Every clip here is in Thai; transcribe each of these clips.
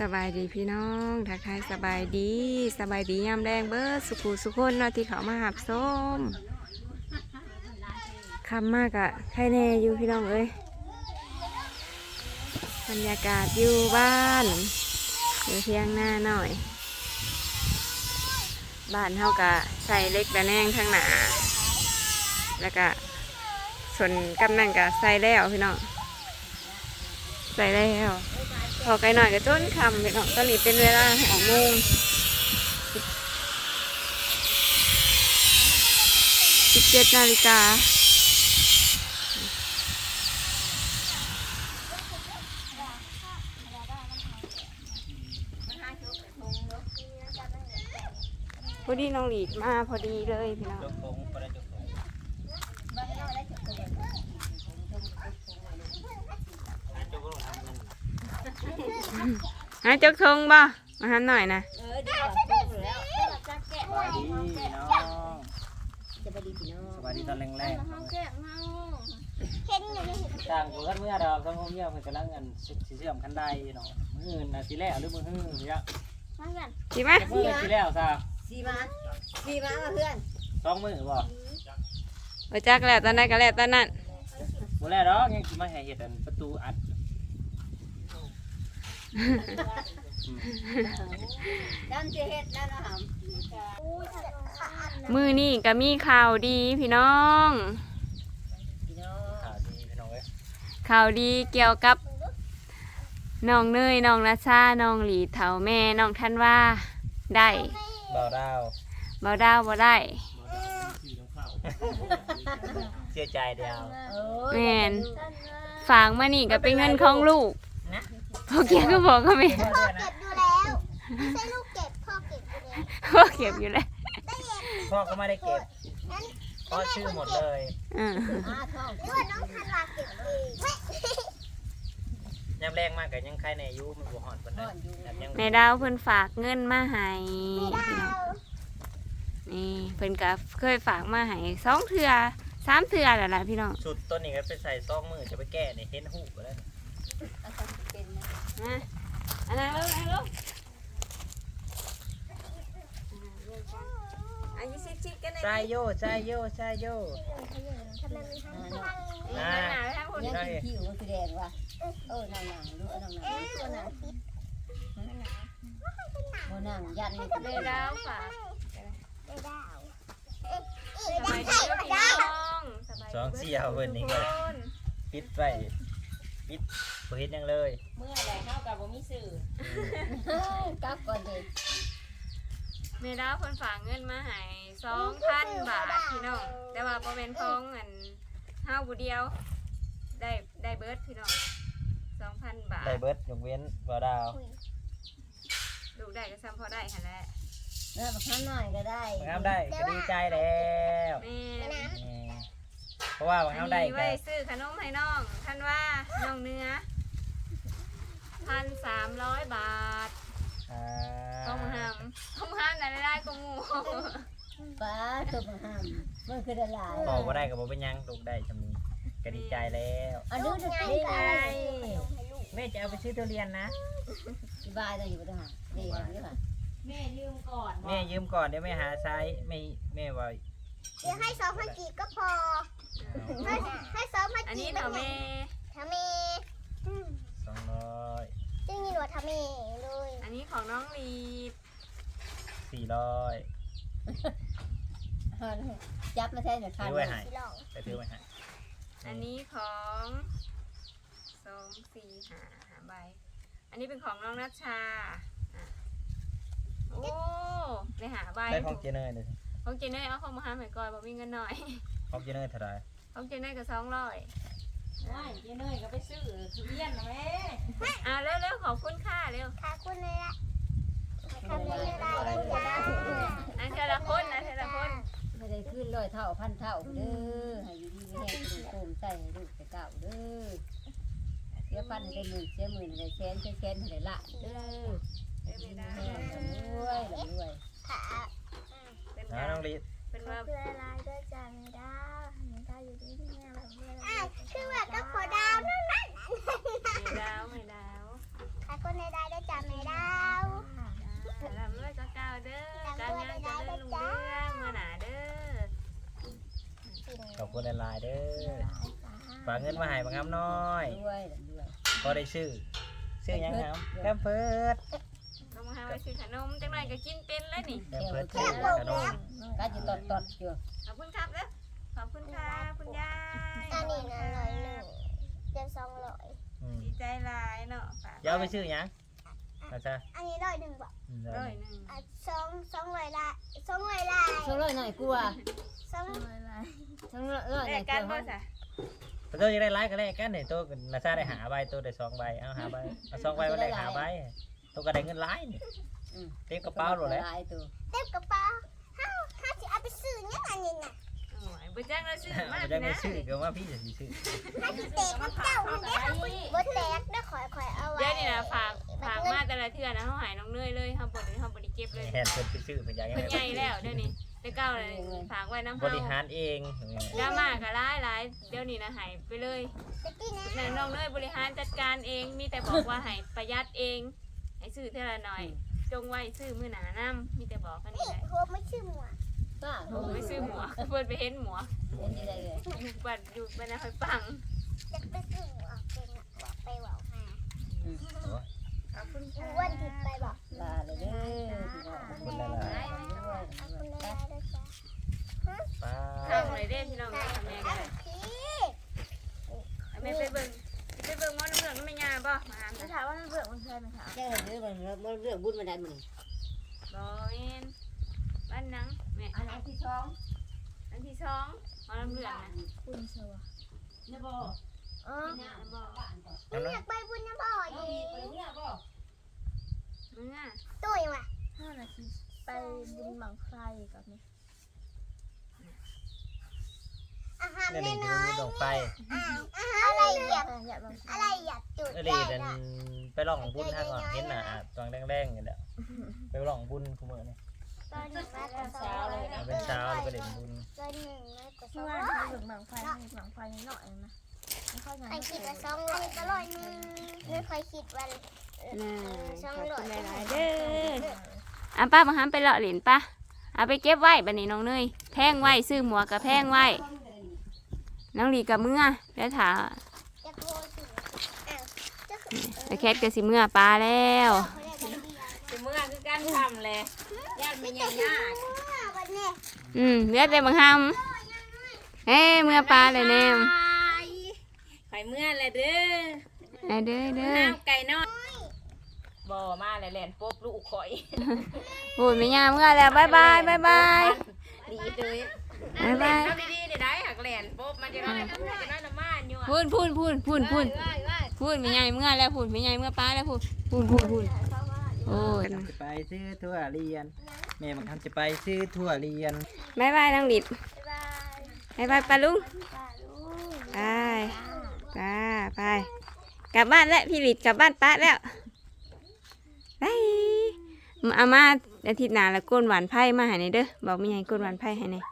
สบายดีพี่น้องทักทายสบายดีสบายดียามแรงเบิร์ดสุขุสุขคนเนาะที่เขามาหับส้มคำมากอะใครแน่อยู่พี่น้องเอ้ยบรรยากาศอยู่บ้านอยู่เที่ยงหน้าหน่อย บ้านเท่ากับใส่เล็กและแนงทั้งหนา แล้วก็ส่วนกำนันกับใส่แล้วพี่น้อง ใส่แล้วพอไกลหน่อยก็ต้นคำพี่น้องตอนนี้เป็นเวลาหกโมงสิบเจ็ดนาฬิกาพอดีน้องหลีดมาพอดีเลยพี่น้องหาจกบ่ต้องทำเงิน หาจกทงบ่มาหันหน่อยนะเออดีกว่าพูดแล้วสวัสดีพี่น้องจะไปดีพี่น้องสวัสดีตอนแรกเห็นอยู่ในเห็นๆต่างกูกันเมื่อดอกต้องเยี่ยมเพิ่นกำลังเงินสิเสื่อมคันใดเนาะมื้ออื่นน่ะสิแล้วหรือมื้อฮื้อเดี๋ยวมากันดีไหมมื้อสิแล้วซะสีมาสีมามาเพื่อนสองมื้อบ่ไปจักแล้วตอนนั้นก็แล้วตอนนั้นบ่แล้วดอกยังสิมาให้เฮ็ดอันประตูอัด ด้านเจเฮ็ดด้านอาหารอู้ยขาดมือนี่ก็มีข่าวดีพี่น้องพี่น้อง ข่าวดีพี่น้องเอ้ยข่าวดีเกี่ยวกับน้องเนยน้องนาซาน้องหลีเถาแม่น้องท่านว่าได้บ่าวดาวบ่ดาวบ่ได้เสียใจเดียวเออแม่นฝากมานี่ก็เป็นเงินของลูก พอเกียก็บอกก็ไม่พ่อเก็บอยู่แล้วไม่ใช่ลูกเก็บพ่อเก็บอยู่แล้วพ่อเก็บอยู่แล้วพ่อก็ไม่ได้เก็บงั้นพ่อชื่อหมดเลยอ่าอาท้องหรือว่าน้องธันวาเก็บเองยามแรงมากก็ยังใครในอายุมันบ่ฮอดปานใดแบบยังแม่ดาวเพิ่นฝากเงินมาให้ไม่ได้พี่น้องเอานี่เพิ่นก็เคยฝากมาให้สองเทื่อสามเทื่อแล้วล่ะพี่น้องชุดตัวนี้ก็ไปใส่ซองมือจะไปแก้ในเห็นหู ก็ได้เป็นนะนะอันนั้นลูกอันนั้นลูกอายุชิดๆกันเลยใช่โยใช่โยใช่โยทำไมมีทั้งพลังนี่ขนาดไปทางคนเนี่ยกินผิวมันคือแดงว่ะเออนางนางดูนางนางตัวนางโอ้นางยันนี่แม่ดาวฝากได้ดาวสบายดีเด้อพี่น้องสบายดีสองเสี่ยวเพิ่นนี่ก็ทุคนปิดไว้ปิด บ่เฮ็ดหยังเลยเมื่อไรเท่ากับบ่มีสื่อ กลับก่อนเลยแม่ดาวเพิ่นฝากเงินมาให้สองพันบาทพี่น้อง แต่ว่าบ่เป็นของอันเฮาผู้เดียว ได้ได้เบิร์ดพี่น้องสองพันบาท ได้เบิดยกเว้นบ่ดาวลูกได้ก็ซ้ำพอได้หั่นแหละเริ่มข้างหน่อยก็ได้บางคำได้ก็ดีใจแล้วแม่นี่เพราะว่าบางอันคำได้นี้ก็ไว้ซื้อขนมให้น้อง ท่านว่าน้องเนื้อพันสามร้อยบาทอ่าต้องห้ามต้องห้ามไหนไม่ได้ก็หมูป้าตัวมันห้ามมันคือละลายบอกบ่ได้ก็บ่เป็นหยังลูกได้จำนี้ก็ดีใจแล้วอันนี้จะเป็นอะไรแม่จะเอาไปซื้อทุเรียนนะสบายเลยอยู่ด้วยค่ะนี่นี่ค่ะแม่ยืมก่อนเดี๋ยวแม่หาใช้ไม่แม่ว่าเดี๋ยวให้สองพันกีบก็พอ ให้ให้สองพันอันกีนี้บเดี๋ยวแม่ทำเมอืมสองร้อยจึงยินว่าทำเมเลยอันนี้ของน้องลีดสี่ร้อยจับมาแทนหน่อยค่ะซื้อไว้ให้สิลองไปซื้อไว้ให้อันนี้ของสองสี่หาหาใบ อันนี้เป็นของน้องนัชชาอะโอ้ไปหาใบได้ของเจเนอร์เลยของเจเน่เอาของมาหาใหม่ก่อนบอกมีเงินหน่อย ของเจเนอร์เท่าไหรของเจเน่ก็สองร้อยว้ายเจ๊เนยก็ไปซื้อทุเรียนนะแม่อ่าเร็วๆขอบคุณค่ะเร็วขอบคุณเลยละทำเลยได้ได้จ้าอันเทละคนนะเทละคนไม่ได้ขึ้นร้อยเท่าพันเท่าเด้อให้อยู่ดีไม่แห้งดูโคมใส่ให้ลูกแต่เก่าเด้อเสียพันให้ได้หมื่นเสียหมื่นให้ได้แสนเสียแสนให้ได้ละเด้อให้อยู่ดีไม่แห้งลำรวยลำร อยู่ตรงที่แม่แบบนี้ะคือแบบก็ขอดาวนั่นนั่นไม่ดาวไม่ดาวใครคนในได้ได้จับไม่ดาวลำด้วยก็เก้าวเด้อการงานจะเริ่งเรื่องมาหนาเด้อขอบคุณหลายเด้อฝากเงินมาให้บางคำน้อยด้พอได้ชื่อชื่อยังครับแคมเพิร์ดน้งมาไปซื้อขนมจังไรก็กินเป็นแล้วนี่แคมเพิร์ดขนมก็อตดตดอยู่ขอบคุณครับเด้อ คุณค่ะคุณยายอันนี้นะร้อยหนึ่งเจ็ดสองร้อยอืมดีใจหลายเนาะฝากเดี๋ยวเอาไปชื่อหยังอาจารย์อันนี้ร้อยหนึ่งบอกอืมร้อยหนึ่งอะสองสองร้อยละสองร้อยละช่วยหน่อยกลัวสองช่วยหน่อยแลกกันบ่ซะแต่ตัวจะได้ไลค์ก็ได้กันเนี่ยตัวนาซาได้หาใบตัวได้สองใบเอาหาใบเอาสองใบมาได้หาใบตัวก็ได้เงินไลค์นี่เต็มกระเป๋าหมดเลยหลายตัวเต็มกระเป๋าห้าห้าจะเอาไปซื้อเนี่ยอันนี้น่ะ โอ้ยบ่จังเราซื้อมามันกจะไม่นะชื่อก็ว่าพี่จะสิชื่อห้าจะเตะกับเจ้ามันได้บ่แตกได้ขอยขอยเอาไว้เดี๋ยวนี่นะฝากฝากมาแต่ละเทื่อนะเฮาหายน้องเนยเลยเฮาบ่ได้เฮาบ่ได้เก็บเลยแทนเพิ่นไปชื่อเพิ่นอยากเพิ่นใหญ่แล้วเดี๋ยวนี้แต่เก่าเลยฝากไว้น้ำบเฮาริหารเองดราม่าก็หลายหลายเดี๋ยวนี้นะหายไปเลยตะกี้นะนางน้องเนยบริหารจัดการเอง มีแต่บอกว่าให้ประหยัดเองให้ซื้อเท่าละหน่อย จงไว้ซื้อมือหนาน้ำมีแต่บอกแค่นี้นี่แหละหัวไม่ชื่อหมวก ป้าโอ้ไม่ซื้อหมวกเพื่อนไปเห็นหมวกเห็นได้เลยอยู่บัดอยู่บัดนะคอยฟังจะไปซื้อหมวกเป็นอะบอกไปบอกมาขอบคุณอ้ค่ะวนผิดไปบอกลาเลยเด้อพี่น้องคนละลายเอาคุณเลยด้วยจ้ะป้าน้องเลยเด้พี่น้องเลยทำแม่ก็เอาได้พี่แม่ไปเบิ่งไปเบิ่งหมอน้ำเหลืองไม่ยาบ่มาหามจะจ้ะถามว่ามันเบื่อมันเคยไหมคะแค่เรื่องมันมันเรื่องบุญมันได้มันบ่แม่นบ้านนัง แม่อันไหนที่สองอันที่สองหมอน้ำเหลืองนะคุณเชัวเนี่ยบ่เออเนี่ยบ่มึงอยากไปบุญนะบ่อยมีไปเนี่ยบ่มึงอะตุ้ยว่ะห้านาทีไปบุญบังไฟกับนี่อาหารเนี่ยนี่น้จะอยลงไปๆอ่าอาหารอะไรเหยียบแต่อยากบังไฟอะไรเหยียบจุดเออได้ดีเดินนะไปลองบุญท่าก่อนเห็นหน้าตวงแดงๆอย่างเดียวไปลองบุญคุมือนี่ ตอนหนึ่งมากับสองเอาเป็นเช้าแล้วก็เด่นบุญตอนหนึ่งมากับสอเมื่งอวานร้อยที่บุญบังไฟมีบังไฟนิดหน่อยนะไม่ค่อยงานไอ้คิดว่าสองร้อยก็ร้อยหนึ่งไม่ค่อยคิดว่าน่าสองขอบร้อคุยณหลายๆเด้ออะป้ามาหามไปเลาะหลินป้าเอาไปเก็บไว้บัดนี้น้องเนยแพงไว้ซื้อหมวกกับแพงไว้ น้องหลีกับเมื่อแล้วถาจะโทรถึงอ้าวจะคือไปแคทกับสิเมื่อปลาแล้ว เขาเรียกกันเดียว สิเมื่อคือการทำเลยญาติ ไม่แต่ยังถึงยากเมื่อวันนี้อืมเหลือแต่บางคำเอ้เมื่อปลาเลยแนมไปเมื่อเลยเด้อไอ้เด้อเด้อน้ำไก่น้อยบ่มาเลยแหลนปุ๊บลูกข่อยพูดไม่ยากเมื่อแล้วบายบายบายบายดีเลยบายบายทำดีๆเนี่ยได้หักแหลนปุ๊บมันจะน้อยจะน้อยน้ำมันอยู่พูดพูดพูดพูดพูดพูดไม่ใหญ่เมื่อแล้วพูดไม่ใหญ่เมื่อปลาแล้วพูดพูดพูดพูดโอ้ยจะไปซื้อทั่วเรียน แม่บางคำจะไปซื้อทั่วเรียนบายบายน้องหลิดบายบายปลาลุงไปไปไปกลับบ้านแล้วพี่หลิดกลับบ้านป้าแล้วไปเอามาอาทิตย์หน้าแล้วก้นหวานไผ่มาให้ในอยเด้อบอกไม่ใหญ่ก้นหวานไผ่ให้ในอย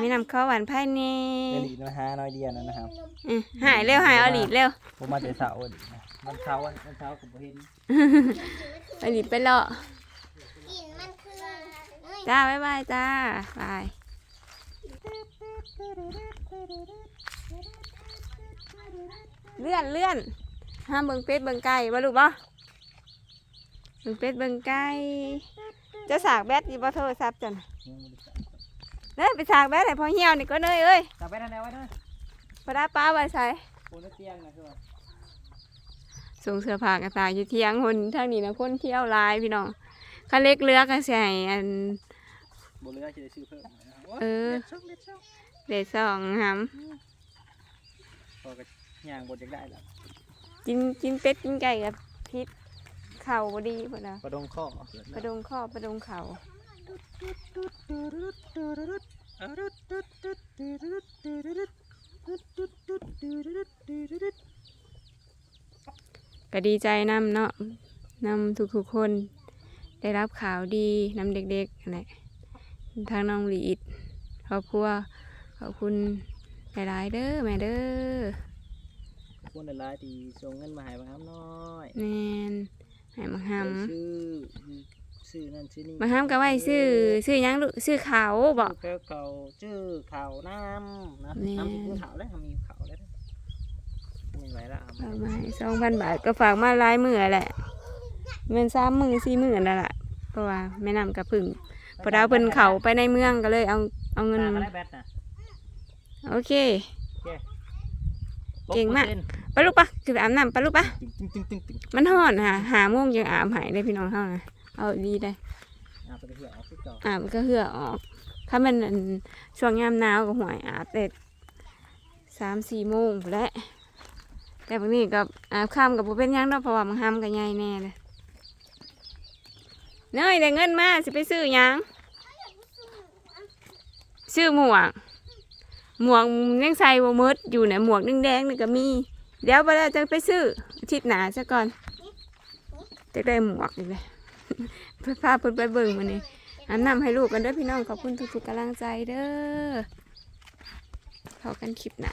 มีน้ำข้าวหวานไผ่นี่เดี๋ยวหลีดมาหาน้อยเดียวนะนะครับอืมหายเร็วหายเอาหลีดเร็วผมมาแต่เสาร์วันนะวันเช้าวันวันเช้าผมบ่เห็นเอาหลีดไปเลาะ กลิ่นมันคือเอ้ย จ้าบายบายจ้าบาย เลื่อนเลื่อนห้ามเบิ่งเป็ดเบิ่งไก่บ่ลูกบ่เบิ่งเป็ดเบิ่งไก่จะสากแบตอยู่บ่โทรศัพท์จ้ะน่ะเด้อไปสากแบตให้พ่อเหี่ยวนี่ก็เนยเอ้ยกลับไปทางไหนวะเด้อพอได้ป้าไว้ใส่ปูนเตียงนะคือว่าส่งเสื้อผ้ากระตายอยู่เที่ยงคนทางนี้นะคนเที่ยวหลายพี่น้องคันเล็กเรือก็สิให้อัน บ่เหลือจะได้ซื้อเพิ่มนะครับโยเออเด็ดช่องเด็ดช่องเดซองหํพอก็ย่างบดอยากได้แล้วกินกินเป็ดกินไก่กับพิษเข่าบ่ดีพุ่นน่ะกระดงข้อประดงข้อประดงเข่าก็ดีใจนำเนาะนำทุกๆคน ได้รับข่าวดีนำเด็กๆนั่นแหละ ทางน้องหลีดครอบครัวขอบคุณหลายๆเด้อแม่เด้อคนหลายๆที่ส่งเงินมาให้บางคำน้อยแมนให้มาหได้ซื้อซื้อนั่นซื้อนี่มาห้ามก็ไว้ซื้อซื้อหยังลูกซื้อเขาวบ่ซื้อเขาชื่อเขาวน้ำนะแม่น้ำกินเขาวแล้วทำมีเขาวแล้วไม่ไหวแล้วเอาเอามามาสองพันบาทก็ฝากมาหลายมือแหละเงินสามมือสี่มือนั่นแหละเพราะว่าแม่นำกระพึ่ง พอดาวเพิ่นเขาไปในเมืองก็เลยเอาเอาเงิน ตาก็ได้แบตนะโอเคโอคเก่งมากปอร์ซ็นต์ไปลูกปะคือไปอาบน้ำไปลูกปะตึ้งตึ้งตึ้งตึ้งมันห่อนค่ะหาโมงยังอาบหายได้พี่น้องเท่านะเอาดีได้เอาไปเหือเอาไปก่อนอาบมันก็เหือออก ถ้ามันอันช่วงยามหนาวก็หวยอาบแต่สามสี่โมงพู้นแหละแต่บางนี้ก็อาบค่ำกับเป็นหยังดอกเพราะว่ามันห้ำกันใหญ่แน่เลย เนยได้เงินมาสิไปซื้อหยังซื้อหมวก หมวกยังใส่บ่หมดอยู่เนี่ยหมวกแดงๆนี่ก็มีเดี๋ยวไปแล้จะไปซื้ออาทิตย์หนาซะก่อนจะได้หมวกอีกเลยเพื่อพาเพิ่นไปเบิ่งมานี่อันนำให้ลูกกันเด้อพี่น้องขอบคุณทุกๆกำลังใจเด้อพอกันคลิปหนา